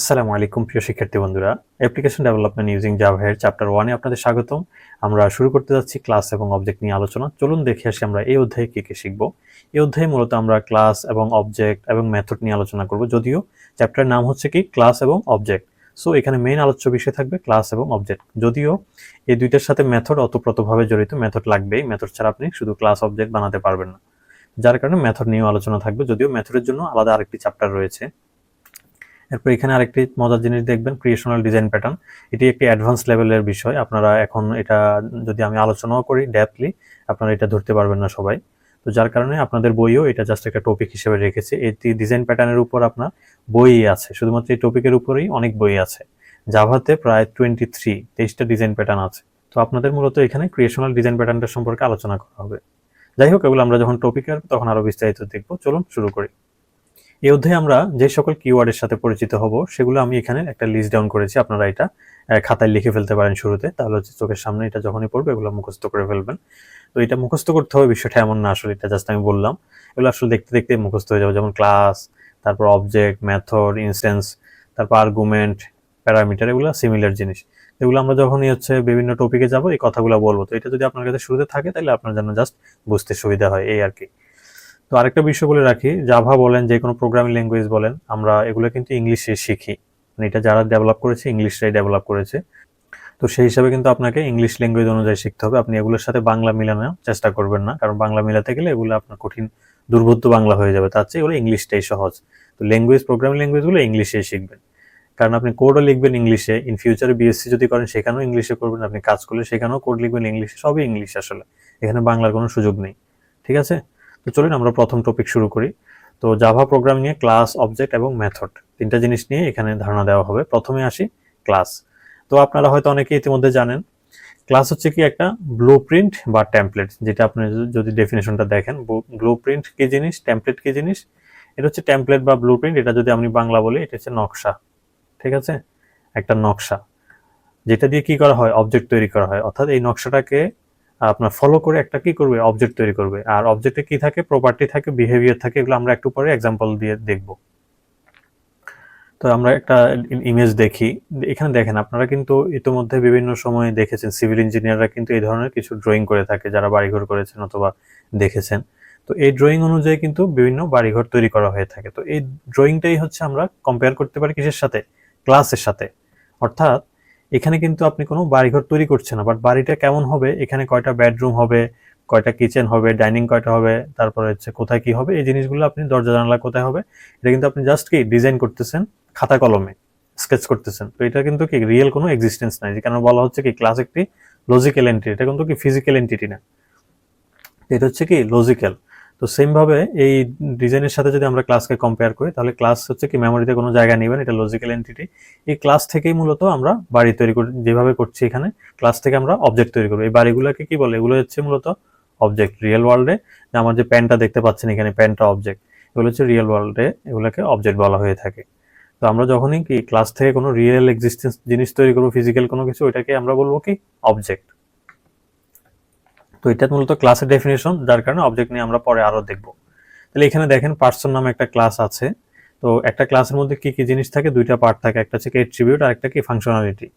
আসসালামু আলাইকুম, প্রিয় শিক্ষার্থী বন্ধুরা। অ্যাপ্লিকেশন ডেভেলপমেন্ট ইউজিং জাভার চ্যাপ্টার ওয়ানে আপনাদের স্বাগতম। আমরা শুরু করতে যাচ্ছি ক্লাস এবং অবজেক্ট নিয়ে আলোচনা। চলুন দেখে আসি আমরা এই অধ্যায়ে কি কি শিখব। এই অধ্যায়ে মূলত আমরা ক্লাস এবং অবজেক্ট এবং মেথড নিয়ে আলোচনা করব। যদিও চ্যাপ্টারের নাম হচ্ছে কি ক্লাস এবং অবজেক্ট সো এখানে মেইন আলোচ্য বিষয় থাকবে ক্লাস এবং অবজেক্ট যদিও এই দুইটার সাথে মেথড অতপ্রতভাবে জড়িত মেথড লাগবেই। মেথড ছাড়া আপনি শুধু ক্লাস অবজেক্ট বানাতে পারবেন না। যার কারণে মেথড নিয়েও আলোচনা থাকবে। যদিও মেথডের জন্য আলাদা আরেকটি চ্যাপ্টার রয়েছে। এরপর এখানে আরেকটি মজার জিনিস দেখবেন ক্রিয়েশনাল ডিজাইন প্যাটার্ন এটি একটি অ্যাডভান্স লেভেলের বিষয়। আপনারা এখন এটা যদি আমি আলোচনাও করি ডেপলি আপনারা এটা ধরতে পারবেন না সবাই। তো যার কারণে আপনাদের বইও এটা জাস্ট একটা টপিক হিসেবে রেখেছে। এটি ডিজাইন প্যাটার্নের উপর আপনার বই আছে। শুধুমাত্র এই টপিকের উপরেই অনেক বই আছে। জাভাতে প্রায় টোয়েন্টি থ্রি তেইশটা ডিজাইন প্যাটার্ন আছে। তো আপনাদের মূলত এখানে ক্রিয়েশনাল ডিজাইন প্যাটার্নটা সম্পর্কে আলোচনা করা হবে। যাই হোক, এগুলো আমরা যখন টপিক আসব তখন আরও বিস্তারিত দেখব। চলুন শুরু করি। এই অধ্যায়ে আমরা যে সকল কিওয়ার্ডের সাথে পরিচিত হব, সেগুলো আমি এখানে একটা লিস্ট ডাউন করেছি। আপনারা এটা খাতায় লিখে ফেলতে পারেন শুরুতে। তাহলে হচ্ছে চোখের সামনে এটা যখনই পড়বে, এগুলো মুখস্থ করে ফেলবেন। তো এটা মুখস্থ করতে হবে, বিষয়টা এমন না আসলে, এটা জাস্ট আমি বললাম। এগুলো আসলে দেখতে দেখতে মুখস্থ হয়ে যাবে। যেমন ক্লাস তারপর অবজেক্ট মেথড ইনস্টেন্স তারপর আর্গুমেন্ট প্যারামিটার এগুলো সিমিলার জিনিস। এগুলো আমরা যখনই হচ্ছে বিভিন্ন টপিকে যাব, এই কথাগুলো বলব। তো এটা যদি আপনার কাছে শুরুতে থাকে, তাহলে আপনার জন্য জাস্ট বুঝতে সুবিধা হয়, এই আর কি। তো আরেকটা বিষয় বলে রাখি জাভা বলেন, যে কোনো প্রোগ্রামিং ল্যাঙ্গুয়েজ বলেন, আমরা এগুলো কিন্তু ইংলিশে শিখি। মানে এটা যারা ডেভেলপ করেছে ইংলিশটাই ডেভেলপ করেছে। তো সেই হিসাবে কিন্তু আপনাকে ইংলিশ ল্যাঙ্গুয়েজ অনুযায়ী শিখতে হবে। আপনি এগুলোর সাথে বাংলা মিলানোর চেষ্টা করবেন না, কারণ বাংলা মিলাতে গেলে এগুলো আপনার কঠিন, দুর্বোধ্য বাংলা হয়ে যাবে। তার চেয়ে এগুলো ইংলিশটাই সহজ। তো ল্যাঙ্গুয়েজ প্রোগ্রামিং ল্যাঙ্গুয়েজগুলো ইংলিশে শিখবেন। কারণ আপনি কোডও লিখবেন ইংলিশে ইন ফিউচারে বিএসসি যদি করেন, সেখানেও ইংলিশে করবেন। আপনি কাজ করলে সেখানেও কোড লিখবেন ইংলিশে সবই ইংলিশ আসলে। এখানে বাংলার কোনো সুযোগ নেই। ঠিক আছে? তো চলুন আমরা প্রথম টপিক শুরু করি। তো জাভা প্রোগ্রামিং এ ক্লাস অবজেক্ট এবং মেথড তিনটা জিনিস নিয়ে এখানে ধারণা দেওয়া হবে। প্রথমে আসি ক্লাস তো আপনারা হয়তো অনেকে ইতিমধ্যে জানেন ক্লাস হচ্ছে কি একটা ব্লু প্রিন্ট বা টেমপ্লেট যেটা আপনি যদি ডেফিনেশনটা দেখেন ব্লু প্রিন্ট কি জিনিস টেমপ্লেট কি জিনিস? এটা হচ্ছে টেমপ্লেট বা ব্লু প্রিন্ট এটা যদি আমি বাংলা বলি, এটা হচ্ছে নকশা। ঠিক আছে? একটা নকশা। যেটা দিয়ে কি করা হয়? অবজেক্ট তৈরি করা হয়। অর্থাৎ এই নকশাটাকে আপনার ফলো করে একটা কি করবে? অবজেক্ট তৈরি করবে। আর অবজেক্টে কি থাকে? প্রপার্টি থাকে বিহেভিয়ার থাকে, এগুলো আমরা একটু পরে এক্সাম্পল দিয়ে দেখব। তো আমরা একটা ইমেজ দেখি। এখানে দেখেন, আপনারা কিন্তু ইতিমধ্যে বিভিন্ন সময়ে দেখেছেন সিভিল ইঞ্জিনিয়াররা কিন্তু এই ধরনের কিছু ড্রয়িং করে থাকে, যারা বাড়িঘর করেছেন অথবা দেখেছেন। তো এই ড্রয়িং অনুযায়ী কিন্তু বিভিন্ন বাড়িঘর তৈরি করা হয়ে থাকে। তো এই ড্রয়িংটাই হচ্ছে আমরা কম্পেয়ার করতে পারি কিসের সাথে? ক্লাসের সাথে। অর্থাৎ এখানে কিন্তু আপনি কোনো বাড়িঘর তৈরি করছেন না বাট বাড়িটা কেমন হবে? এখানে কয়টা বেডরুম হবে? কয়টা কিচেন হবে? ডাইনিং কয়টা হবে? তারপরে হচ্ছে কোথায় কি হবে? এই জিনিসগুলো আপনি দরজা জানালা কোথায় হবে? এটা কিন্তু আপনি জাস্ট কি ডিজাইন করতেছেন, খাতা কলমে স্কেচ করতেছেন। তো এটা কিন্তু কি রিয়েল কোনো এক্সিস্টেন্স নাই। যেখানে বলা হচ্ছে কি ক্লাস একটি লজিক্যাল এন্টিটি এটা কিন্তু কি ফিজিক্যাল এন্টিটি না। এটা হচ্ছে কি লজিক্যাল তো সেম ভাবে এই ডিজাইনের সাথে যদি আমরা ক্লাসকে কম্পেয়ার করি, তাহলে ক্লাস হচ্ছে কি মেমোরিতে কোনো জায়গা নেবেন, এটা লজিক্যাল এন্টিটি এই ক্লাস থেকেই মূলত আমরা বাড়ি তৈরি করি যেভাবে করছি এখানে ক্লাস থেকে আমরা অবজেক্ট তৈরি করব। এই বাড়িগুলোকে কি বলে? এগুলো হচ্ছে মূলত অবজেক্ট রিয়েল ওয়ার্ল্ডে আমার যে প্যানটা দেখতে পাচ্ছেন এখানে প্যানটা অবজেক্ট এগুলো হচ্ছে রিয়েল ওয়ার্ল্ডে এগুলোকে অবজেক্ট বলা হয়ে থাকে। তো আমরা যখনই কি ক্লাস থেকে কোনো রিয়েল এক্সিস্টেন্স জিনিস তৈরি করব ফিজিক্যাল কোনো কিছু, ওইটাকে আমরা বলব কি? অবজেক্ট তো এটা মূলত ক্লাসের ডেফিনেশন যার কারণে অবজেক্ট নিয়ে আমরা পরে আরও দেখব। তাহলে এখানে দেখেন পার্সন নামে একটা ক্লাস আছে। তো একটা ক্লাসের মধ্যে কি কি জিনিস থাকে? দুইটা পার্ট থাকে, একটা হচ্ছে এট্রিবিউট আর একটা কি ফাংশনালিটি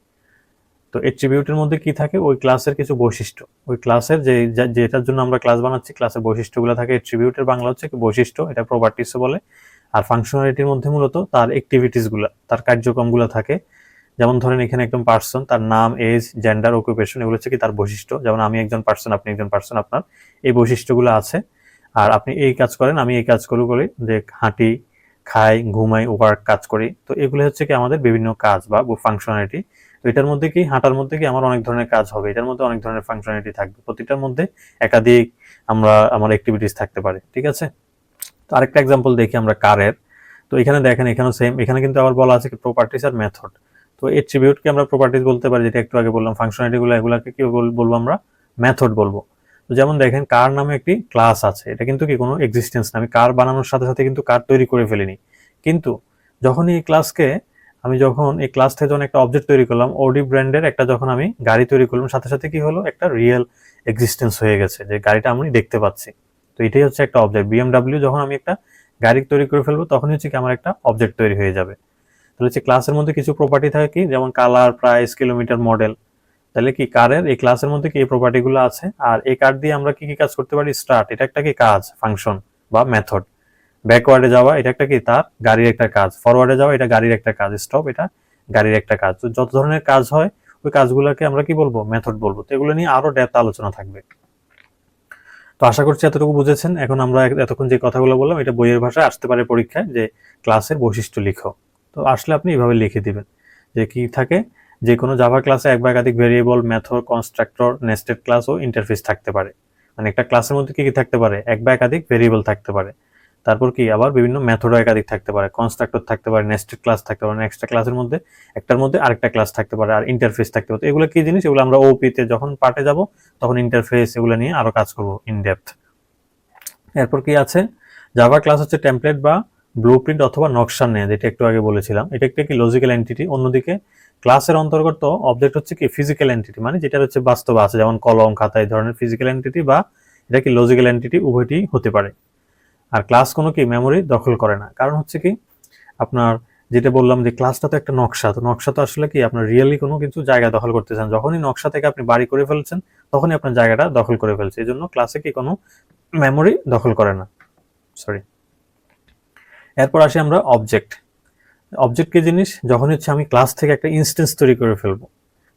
তো এট্রিবিউটের মধ্যে কি থাকে? ওই ক্লাসের কিছু বৈশিষ্ট্য। ওই ক্লাসের যে যেটার জন্য আমরা ক্লাস বানাচ্ছি ক্লাসের বৈশিষ্ট্যগুলো থাকে। এট্রিবিউটের বাংলা হচ্ছে কি বৈশিষ্ট্য, এটা প্রপার্টিস বলে। আর ফাংশনালিটির মধ্যে মূলত তার অ্যাক্টিভিটিসগুলা, তার কার্যক্রমগুলো থাকে। যেমন ধরেন এখানে একদম পার্সন তার নাম এজ জেন্ডার অকুপেশন এগুলো হচ্ছে কি তার বৈশিষ্ট্য। যেমন আমি একজন পার্সন আপনি একজন পার্সন আপনার এই বৈশিষ্ট্যগুলো আছে। আর আপনি এই কাজ করেন, আমি এই কাজগুলো করি যে হাঁটি, খাই, ঘুমাই ওভার কাজ করি। তো এগুলো হচ্ছে কি আমাদের বিভিন্ন কাজ বা ফাংশনালিটি তো এটার মধ্যে কি, হাঁটার মধ্যে কি আমার অনেক ধরনের কাজ হবে, এটার মধ্যে অনেক ধরনের ফাংশনালিটি থাকবে। প্রতিটার মধ্যে একাধিক আমরা, আমার অ্যাক্টিভিটিস থাকতে পারে, ঠিক আছে? তো আরেকটা এক্সাম্পল দেখি আমরা কারের। তো এখানে দেখেন, এখানেও সেম এখানে কিন্তু আবার বলা আছে প্রপার্টিস আর মেথড তো এট্রিবিউটকে আমরা প্রপার্টিস বলতে পারি, যেটা একটু আগে বললাম ফাংশনালিটি গুলো, এগুলাকে কি বলব আমরা? মেথড বলব। তো যেমন দেখেন, কার নামে একটি ক্লাস আছে, এটা কিন্তু কি কোনো এক্সিস্টেন্স না। আমি কার বানানোর সাথে সাথে কিন্তু কার তৈরি করে ফেলিনি। কিন্তু যখন এই ক্লাসকে আমি যখন এই ক্লাস থেকে যখন একটা অবজেক্ট তৈরি করলাম ওডি ব্র্যান্ডের একটা যখন আমি গাড়ি তৈরি করলাম, সাথে সাথে কি হলো? একটা রিয়েল এক্সিস্টেন্স হয়ে গেছে, যে গাড়িটা আমি দেখতে পাচ্ছি। তো এটাই হচ্ছে একটা অবজেক্ট বিএমডাব্লিউ যখন আমি একটা গাড়ি তৈরি করে ফেলব, তখনই হচ্ছে কি আমার একটা অবজেক্ট তৈরি হয়ে যাবে। তাহলে হচ্ছে ক্লাসের মধ্যে কিছু প্রপার্টি থাকে কি? যেমন কালার প্রাইস কিলোমিটার মডেল তাহলে কি কারের? এই ক্লাসের মধ্যে কি এই প্রপার্টি গুলো আছে? আর এই কার্ড দিয়ে আমরা কি কি কাজ করতে পারি? স্টার্ট এটা একটা কি কাজ? ফাংশন বা মেথড ব্যাকওয়ার্ডে যাওয়া, এটা একটা কি? তার গাড়ির একটা কাজ। ফরওয়ার্ডে যাওয়া, এটা গাড়ির একটা কাজ। স্টপ এটা গাড়ির একটা কাজ। তো যত ধরনের কাজ হয়, ওই কাজগুলোকে আমরা কি বলব? মেথড বলব। তো এগুলো নিয়ে আরও ডেপথ আলোচনা থাকবে। তো আশা করছি এতটুকু বুঝেছেন। এখন আমরা এতক্ষণ যে কথাগুলো বললাম, এটা বইয়ের ভাষায় আসতে পারে পরীক্ষায়, যে ক্লাসের বৈশিষ্ট্য লিখো। তো আসলে আপনি এভাবে লিখে দিবেন যে কি থাকে যে কোনো জাভা ক্লাসে এক বা একাধিক variable method constructor nested class ও ইন্টারফেস থাকতে পারে। মানে একটা ক্লাসের মধ্যে কি কি থাকতে পারে? এক বা একাধিক ভেরিয়েবল থাকতে পারে। তারপর কি আবার বিভিন্ন মেথডও একাধিক থাকতে পারে। কনস্ট্রাক্টর থাকতে পারে নেস্টেড ক্লাস থাকতে পারে। এক্সট্রা ক্লাসের মধ্যে, একটার মধ্যে আরেকটা ক্লাস থাকতে পারে আর ইন্টারফেস থাকতে পারে। এগুলো কি জিনিস? এগুলো আমরা ওপিতে যখন পার্টে যাব, তখন ইন্টারফেস এগুলো নিয়ে আরও কাজ করব ইন ডেপথ এরপর কি আছে? জাভা ক্লাস হচ্ছে টেমপ্লেট বা ব্লুপ্রিন্ট অথবা নকশা নেয়, যেটা একটু আগে বলেছিলাম। এটা একটা কি লজিক্যাল এন্টিটি অন্যদিকে ক্লাসের অন্তর্গত অবজেক্ট হচ্ছে কি ফিজিক্যাল এন্টিটি মানে যেটা হচ্ছে বাস্তব আছে, যেমন কলম, খাতা, এই ধরনের ফিজিক্যাল এন্টিটি বা এটা কি লজিক্যাল এন্টিটি উভয়টি হতে পারে। আর ক্লাস কোনো কি মেমোরি দখল করে না। কারণ হচ্ছে কি, আপনার যেটা বললাম যে ক্লাসটা তো একটা নকশা, তো নকশা তো আসলে কি আপনার রিয়েলি কোনো কিছু জায়গা দখল করতে চান যখনই নকশা থেকে আপনি বাড়ি করে ফেলছেন, তখনই আপনার জায়গাটা দখল করে ফেলছে। এই জন্য ক্লাসে কি কোনো মেমোরি দখল করে না। সরি এরপর আসি আমরা অবজেক্ট অবজেক্ট কি জিনিস? যখন হচ্ছে আমি ক্লাস থেকে একটা ইনস্টেন্স তৈরি করে ফেলব।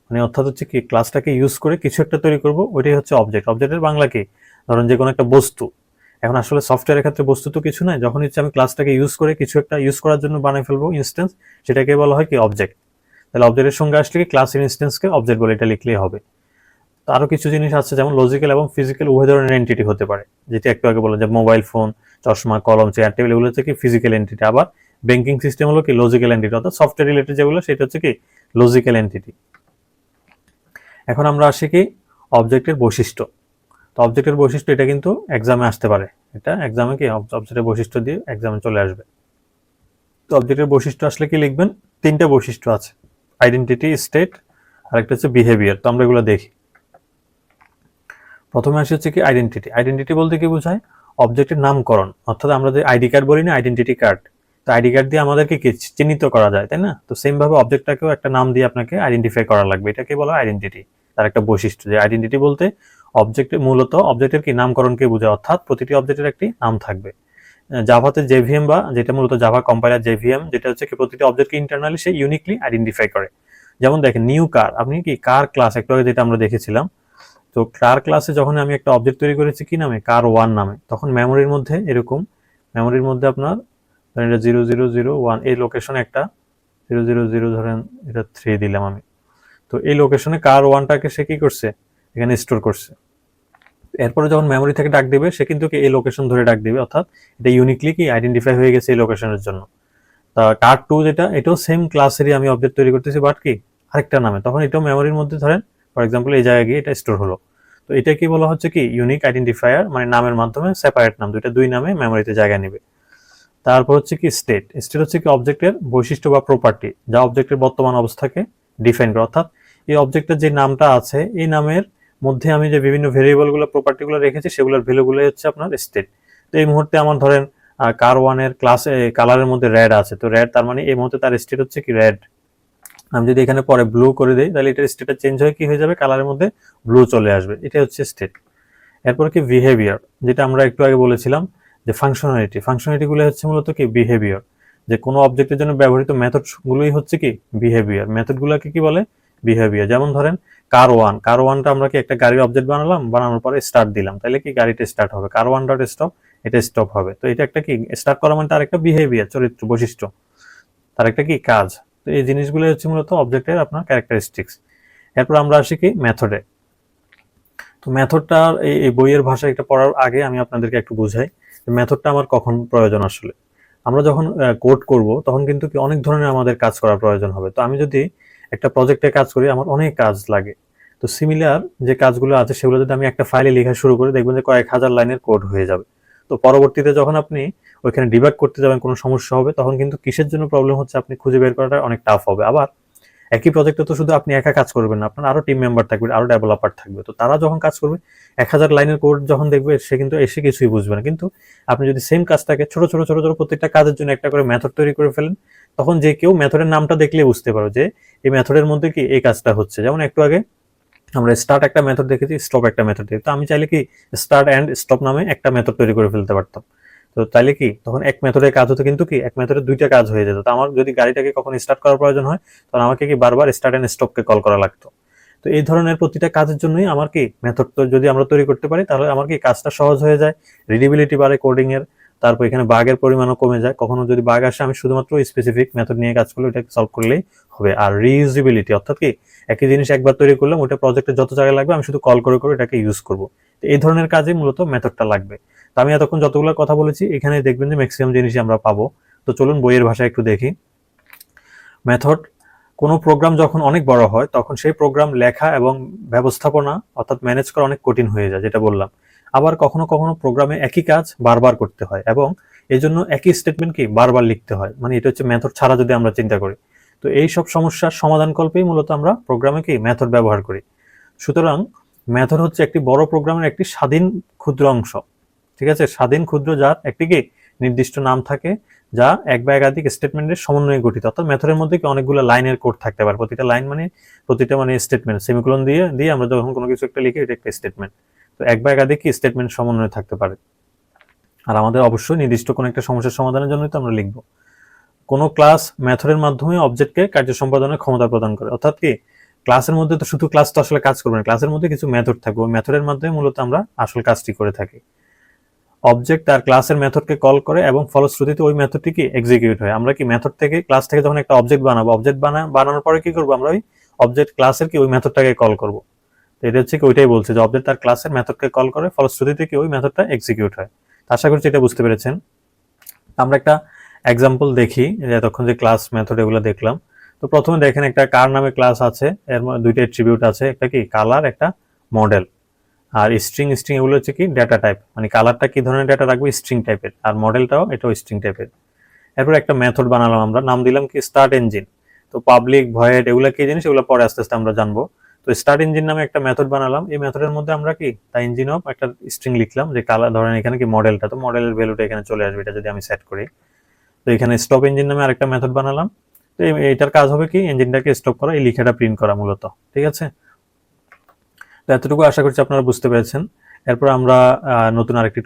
মানে অর্থাৎ হচ্ছে কি ক্লাসটাকে ইউজ করে কিছু একটা তৈরি করব, ওইটাই হচ্ছে অবজেক্ট অবজেক্টের বাংলা কি? ধরুন যে কোনো একটা বস্তু। এখন আসলে সফটওয়্যারের ক্ষেত্রে বস্তু তো কিছু নয় যখন হচ্ছে আমি ক্লাসটাকে ইউজ করে কিছু একটা ইউজ করার জন্য বানিয়ে ফেলব ইনস্টেন্স সেটাকে বলা হয় কি অবজেক্ট তাহলে অবজেক্টের সঙ্গে আসলে কি? ক্লাসের ইনস্টেন্সকে অবজেক্ট বলে এটা লিখলেই হবে। তো আরও কিছু জিনিস আছে যেমন লজিক্যাল এবং ফিজিক্যাল উভয় ধরনের এন্টিটি হতে পারে। যেটা একটু আগে বললাম যে মোবাইল ফোন চশমা, কলম চেয়ার টেবিল এগুলো হচ্ছে কি ফিজিক্যাল এন্টিটি আবার ব্যাংকিং সিস্টেম হলো কি লজিক্যাল এন্টিটি অর্থাৎ সফটওয়্যার রিলেটেড যেগুলো, সেটা হচ্ছে কি লজিক্যাল এন্টিটি এখন আমরা আসি কি অবজেক্টের বৈশিষ্ট্য। তো অবজেক্টের বৈশিষ্ট্য এটা কিন্তু এক্সামে আসতে পারে। এটা এক্সামে কি অবজেক্টের বৈশিষ্ট্য দিয়ে এক্সামে চলে আসবে। তো অবজেক্টের বৈশিষ্ট্য আসলে কি লিখবেন? তিনটা বৈশিষ্ট্য আছে। আইডেন্টিটি স্টেট আর একটা হচ্ছে বিহেভিয়ার তো আমরা এগুলো দেখি। প্রথমে আসি হচ্ছে কি আইডেন্টিটি আইডেন্টিটি বলতে কি বোঝায়? অবজেক্টের নামকরণ, অর্থাৎ আমরা যে আইডি কার্ড বলি না আইডেন্টিটি কার্ড তো আইডি কার্ড দিয়ে আমাদেরকে কি চিহ্নিত করা যায়, তাই না? তো সেম ভাবে অবজেক্টটাকেও একটা নাম দিয়ে আপনাকে আইডেন্টিফাই করা লাগবে এটাকে বলা আইডেন্টিটি তার একটা বৈশিষ্ট্য যে আইডেন্টিটি বলতে অবজেক্ট মূলত অবজেক্টের কি নামকরণকে বোঝায়, অর্থাৎ প্রতিটি অবজেক্টের একটি নাম থাকবে। জাভাতে জেভিএম বা যেটা মূলত জাভা কম্পাইলার জেভিএম যেটা হচ্ছে কি প্রতিটি অবজেক্টকে ইন্টারনালি সে ইউনিকলি আইডেন্টিফাই করে। যেমন দেখেন নিউ কার আপনি কি কার ক্লাস একটু আগে যেটা আমরা দেখেছিলাম তো কার ক্লাসে যখন আমি একটা অবজেক্ট তৈরি করেছি কি নামে? কার ওয়ান নামে। তখন মেমোরির মধ্যে এরকম মেমোরির মধ্যে আপনার ধরেন এটা জিরো জিরো জিরো ওয়ান এই লোকেশনে একটা জিরো জিরো জিরো ধরেন এটা থ্রি দিলাম আমি। তো এই লোকেশনে কার ওয়ানটাকে সে কি করছে? এখানে স্টোর করছে। এরপরে যখন মেমোরি থেকে ডাক দিবে, সে কিন্তু এই লোকেশন ধরে ডাক দিবে, অর্থাৎ এটা ইউনিকলি কি আইডেন্টিফাই হয়ে গেছে এই লোকেশনের জন্য। তা কার টু যেটা, এটাও সেম ক্লাসেরই আমি অবজেক্ট তৈরি করতেছি বাট কি? আরেকটা নামে। তখন এটাও মেমোরির মধ্যে ধরেন ফর এক্সাম্পল এই জায়গায় গিয়ে এটা স্টোর হলো। তো এটা কি বলা হচ্ছে কি ইউনিক আইডেন্টিফায়ার মানে নামের মাধ্যমে সেপারেট নাম, দুইটা দুই নামে মেমোরিতে জায়গা নেবে। তারপর হচ্ছে কি স্টেট স্টেট হচ্ছে কি অবজেক্টের বৈশিষ্ট্য বা প্রপার্টি যা অবজেক্টের বর্তমান অবস্থাকে ডিফাইন করে। অর্থাৎ এই অবজেক্টের যে নামটা আছে, এই নামের মধ্যে আমি যে বিভিন্ন ভেরিয়েবলগুলো প্রপার্টিগুলো রেখেছি, সেগুলোর ভ্যালুগুলো হচ্ছে আপনার স্টেট তো এই মুহূর্তে আমার ধরেন কার ওয়ানের ক্লাস কালারের মধ্যে রেড আছে। তো রেড তার মানে এই মুহূর্তে তার স্টেট হচ্ছে কি রেড আমি যদি এখানে পরে ব্লু করে দিই, তাহলে এটার স্টেটটা চেঞ্জ হয়ে, কি হয়ে যাবে? কালারের মধ্যে ব্লু চলে আসবে। এটা হচ্ছে স্টেট এরপর কি বিহেভিয়ার যেটা আমরা একটু আগে বলেছিলাম যে ফাংশনালিটি ফাংশনালিটিগুলো হচ্ছে মূলত কি? বিহেভিয়ার যে কোনো অবজেক্টের জন্য ব্যবহৃত মেথড গুলোই হচ্ছে কি? বিহেভিয়ার মেথডগুলোকে কি বলে? বিহেভিয়ার যেমন ধরেন কার ওয়ান কার ওয়ানটা আমরা কি একটা গাড়ির অবজেক্ট বানালাম? বানানোর পরে স্টার্ট দিলাম। তাহলে কি গাড়িটা স্টার্ট হবে? কার ওয়ান ডট স্টপ এটা স্টপ হবে। তো এটা একটা কি? স্টার্ট করা মানে তার একটা বিহেভিয়ার চরিত্র, বৈশিষ্ট্য। তার একটা কি? কাজ। এই জিনিসগুলো হচ্ছে মূলত অবজেক্টের আপনার ক্যারেক্টারিস্টিক্স এরপর আমরা আসি কি? মেথডে তো মেথডটা এই বইয়ের ভাষা একটা পড়ার আগে আমি আপনাদেরকে একটু বুঝাই মেথডটা আমার কখন প্রয়োজন আসলে। আমরা যখন কোড করব, তখন কিন্তু কি অনেক ধরনের আমাদের কাজ করার প্রয়োজন হবে। তো আমি যদি একটা প্রজেক্টে কাজ করি, আমার অনেক কাজ লাগে। তো সিমিলার যে কাজগুলো আছে, সেগুলো যদি আমি একটা ফাইলে লেখা শুরু করি, দেখবেন যে কয়েক হাজার লাইনের কোড হয়ে যাবে। তো পরবর্তীতে যখন আপনি ওইখানে ডিবাগ করতে যাবেন, কোনো সমস্যা হবে, তখন কিন্তু কিসের জন্য প্রবলেম হচ্ছে আপনি খুঁজে বের করাটা অনেক টাফ হবে। আবার একই প্রজেক্টে তো শুধু আপনি একা কাজ করবেন না, আপনার আরও টিম মেম্বার থাকবে, আরও ডেভেলপার থাকবে। তো তারা যখন কাজ করবে, এক হাজার লাইনের কোড যখন দেখবে, সে কিন্তু এসে কিছুই বুঝবে না। কিন্তু আপনি যদি সেম কাজটাকে ছোট ছোট ছোট ছোট প্রত্যেকটা কাজের জন্য একটা করে মেথড তৈরি করে ফেলেন, তখন যে কেউ মেথডের নামটা দেখলে বুঝতে পারো যে এই মেথডের মধ্যে কি এই কাজটা হচ্ছে। যেমন একটু আগে আমরা স্টার্ট একটা মেথড দেখেছি স্টপ একটা মেথড দেখি তো আমি চাইলে কি স্টার্ট অ্যান্ড স্টপ নামে একটা মেথড তৈরি করে ফেলতে পারতাম। তো তাইলে কি? তখন এক মেথডের কাজ হতো কিন্তু কি? এক মেথডের দুইটা কাজ হয়ে যেত। তো আমার যদি গাড়িটাকে কখন স্টার্ট করার প্রয়োজন হয়, তখন আমাকে কি বারবার স্টার্ট অ্যান্ড স্টপকে কল করা লাগতো? তো এই ধরনের প্রতিটা কাজের জন্যই আমার কি মেথড যদি আমরা তৈরি করতে পারি, তাহলে আমার কি কাজটা সহজ হয়ে যায় রিডিবিলিটি বাড়ে কোডিং এর, তারপর এখানে বাগের পরিমাণও কমে যায়। কখনো যদি বাগ আসে, আমি শুধুমাত্র স্পেসিফিক মেথড নিয়ে কাজ করলে ওটাকে সলভ করলেই হবে। আর রিইউজিবিলিটি অর্থাৎ কি একই জিনিস একবার তৈরি করলাম, ওটা প্রজেক্টে যত জায়গায় লাগবে, আমি শুধু কল করে করে এটাকে ইউজ করব। তো এই ধরনের কাজে মূলত মেথডটা লাগবে। তো আমি এতক্ষণ যতগুলো কথা বলেছি, এখানে দেখবেন যে ম্যাক্সিমাম জিনিসই আমরা পাবো। তো চলুন বইয়ের ভাষায় একটু দেখি। মেথড কোনো প্রোগ্রাম যখন অনেক বড় হয়, তখন সেই প্রোগ্রাম লেখা এবং ব্যবস্থাপনা অর্থাৎ ম্যানেজ করা অনেক কঠিন হয়ে যায়, যেটা বললাম। আবার কখনো কখনো প্রোগ্রামে একই কাজ বারবার করতে হয় এবং এই জন্য একই স্টেটমেন্ট কি বারবার লিখতে হয়। মানে এটা হচ্ছে মেথড ছাড়া যদি আমরা চিন্তা করি। তো এই সব সমস্যার সমাধান কল্পেই মূলত আমরা প্রোগ্রামে কি মেথড ব্যবহার করি। সুতরাং মেথড হচ্ছে একটি বড় প্রোগ্রামের একটি স্বাধীন, ক্ষুদ্র অংশ। ঠিক আছে? স্বাধীন ক্ষুদ্র যার একটি কি? নির্দিষ্ট নাম থাকে, যা এক বা একাধিক স্টেটমেন্টের সমন্বয়ে গঠিত। অর্থাৎ মেথডের মধ্যে কি অনেকগুলো লাইনের কোড থাকতে পারে? প্রতিটা লাইন মানে প্রতিটা মানে স্টেটমেন্ট সেমিকোলন দিয়ে দিয়ে আমরা যখন কোনো কিছু একটা লিখি এটা একটা স্টেটমেন্ট তো এক বা একাধিক স্টেটমেন্ট সমন্বয়ে থাকতে পারে? আর আমাদের অবশ্যই নির্দিষ্ট কোনো একটা সমস্যার সমাধানের জন্যই তো আমরা লিখব। কোনো ক্লাস মেথডের মাধ্যমে অবজেক্টকে কার্য সম্পাদনের ক্ষমতা প্রদান করে। অর্থাৎ কি? ক্লাসের মধ্যে তো শুধু ক্লাস তো আসলে কাজ করবে না। ক্লাসের মধ্যে কিছু মেথড থাকবে। মেথডের মাধ্যমে মূলত আমরা আসল কাজটি করে থাকি। অবজেক্ট তার ক্লাসের মেথডকে কল করে এবং ফলশ্রুতিতে ওই মেথডটি কি এক্সিকিউট হয়। আমরা কি মেথড থেকে ক্লাস থেকে যখন একটা অবজেক্ট বানাবো অবজেক্ট বানা বানানোর পরে কি করব আমরা? ওই অবজেক্ট ক্লাসের কি ওই মেথডটাকে কল করব। তো এটা হচ্ছে কি ওইটাই বলছে যে অবজেক্ট তার ক্লাসের মেথডকে কল করে ফলশ্রুতিতে কি ওই মেথডটা এক্সিকিউট হয়। আশা করছি এটা বুঝতে পেরেছেন। আমরা একটা এক্সাম্পল দেখি এতক্ষণ যে ক্লাস মেথড এগুলো দেখলাম। তো প্রথমে দেখেন একটা কার নামে ক্লাস আছে, এর মধ্যে দুইটা অ্যাট্রিবিউট আছে, একটা কি? কালার একটা মডেল আর স্ট্রিং স্ট্রিং এগুলো হচ্ছে কি ডেটা টাইপ মানে কালারটা কি ধরনের ডেটা রাখব? স্ট্রিং টাইপের আর মডেলটাও এটাও স্ট্রিং টাইপের এরপর একটা মেথড বানালাম আমরা, নাম দিলাম কি স্টার্ট ইঞ্জিন তো পাবলিক ভয়েড এগুলো কি জিনিস? এগুলো পরে আস্তে আস্তে আমরা জানব। তো স্টার্ট ইঞ্জিন নামে একটা মেথড বানালাম। এই মেথডের মধ্যে আমরা কি? তা ইঞ্জিন অফ একটা স্ট্রিং লিখলাম যে কালার ধরেন এখানে কি মডেলটা তো মডেলের ভ্যালুটা এখানে চলে আসবে, এটা যদি আমি সেট করি। তো এখানে স্টপ ইঞ্জিন নামে আরেকটা মেথড বানালাম। তো এটার কাজ হবে কি? ইঞ্জিনটাকে স্টপ করা, এই লিখাটা প্রিন্ট করা মূলত। ঠিক আছে? এতটুকু আশা করছি আপনারা বুঝতে পেরেছেন। এরপর আমরা নতুন আরেকটি